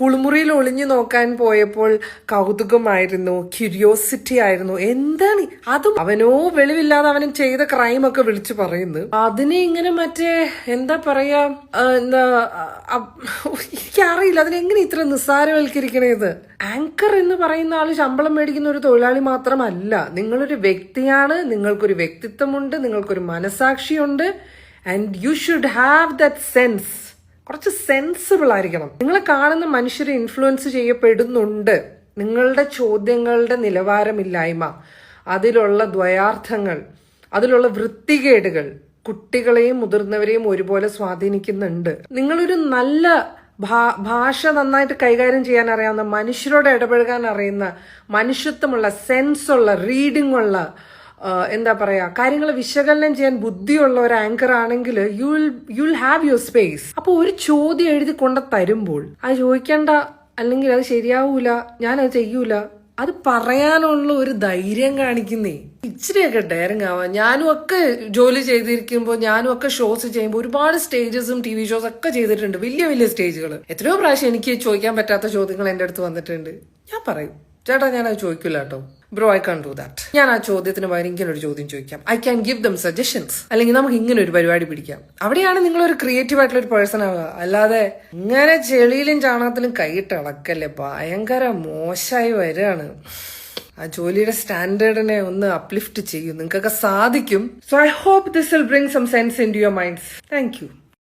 കുളിമുറിയിൽ ഒളിഞ്ഞു നോക്കാൻ പോയപ്പോൾ കൗതുകമായിരുന്നു ക്യൂരിയോസിറ്റി ആയിരുന്നു. എന്താണ് അതും? അവനോ വെളിവില്ലാതെ അവനും ചെയ്ത ക്രൈം ഒക്കെ വിളിച്ചു പറയുന്നു. അതിനെ ഇങ്ങനെ മറ്റേ എന്താ പറയാ എന്താ എനിക്കറിയില്ല. അതിനെങ്ങനെ ഇത്ര നിസ്സാരവൽക്കരിക്കണേത് ആങ്കർ എന്ന് പറയുന്ന ആൾ ശമ്പളം മേടിക്കുന്ന ഒരു തൊഴിലാളി മാത്രമല്ല. നിങ്ങളൊരു വ്യക്തിയാണ് നിങ്ങൾക്കൊരു വ്യക്തിത്വമുണ്ട് നിങ്ങൾക്കൊരു മനസാക്ഷിയുണ്ട് and you should have that sense കുറച്ച് സെൻസിബിൾ ആയിരിക്കണം. നിങ്ങൾ കാണുന്ന മനുഷ്യരെ ഇൻഫ്ലുവൻസ് ചെയ്യപ്പെടുന്നുണ്ട്. നിങ്ങളുടെ ചോദ്യങ്ങളുടെ നിലവാരമില്ലായ്മ അതിലുള്ള ദ്വയാർത്ഥങ്ങൾ അതിലുള്ള വൃത്തികേടുകൾ കുട്ടികളെയും മുതിർന്നവരെയും ഒരുപോലെ സ്വാധീനിക്കുന്നുണ്ട്. നിങ്ങളൊരു നല്ല ഭാഷ നന്നായിട്ട് കൈകാര്യം ചെയ്യാൻ അറിയാവുന്ന മനുഷ്യരോട് ഇടപഴകാൻ അറിയുന്ന മനുഷ്യത്വമുള്ള സെൻസുള്ള റീഡിംഗ് ഉള്ള എന്താ പറയാ കാര്യങ്ങൾ വിശകലനം ചെയ്യാൻ ബുദ്ധിയുള്ള ഒരു ആങ്കർ ആണെങ്കിൽ you will you will have your space അപ്പോൾ ഒരു ചോദ്യം എഴുതി കൊണ്ട് തരുമ്പോൾ അത് ചോദിക്കേണ്ട അല്ലെങ്കിൽ അത് ശരിയാവൂല ഞാനത് ചെയ്യൂല അത് പറയാനുള്ള ഒരു ധൈര്യം കാണിക്കുന്നേ. ഇച്ചിരിയൊക്കെ ഡയറിങ് ആവാം ഞാനും ഒക്കെ ജോലി ചെയ്തിരിക്കുമ്പോൾ ഞാനും ഒക്കെ ഷോസ് ചെയ്യുമ്പോൾ ഒരുപാട് സ്റ്റേജസും ടി വി ഷോസ് ഒക്കെ ചെയ്തിട്ടുണ്ട്. വലിയ വലിയ സ്റ്റേജുകൾ എത്രയോ പ്രാവശ്യം എനിക്ക് ചോദിക്കാൻ പറ്റാത്ത ചോദ്യങ്ങൾ എന്റെ അടുത്ത് വന്നിട്ടുണ്ട്. ഞാൻ പറയും ചേട്ടാ ഞാനത് ചോദിക്കില്ല കേട്ടോ bro I can do that ഞാൻ ആ ചോദ്യത്തിന് പകരം ഇങ്ങനെ ഒരു ചോദ്യം ചോദിക്കാം. I can give them suggestions അല്ലെങ്കിൽ നമുക്ക് ഇങ്ങനെ ഒരു പരിപാടി പിടിക്കാം. അവിടെയാണ് നിങ്ങൾ ഒരു ക്രിയേറ്റീവ് ആയിട്ടുള്ള ഒരു പേഴ്സൺ ആവുക. അല്ലാതെ ഇങ്ങനെ ചെളിയിലും ചാണകത്തിലും കൈയിട്ട് ഇളക്കല്ലേ ഭയങ്കര മോശമായി വരികയാണ്. ആ ജോലിയുടെ സ്റ്റാൻഡേർഡിനെ ഒന്ന് അപ്ലിഫ്റ്റ് ചെയ്യും. നിങ്ങൾക്കൊക്കെ സാധിക്കും. So I hope this will bring some sense into your minds thank you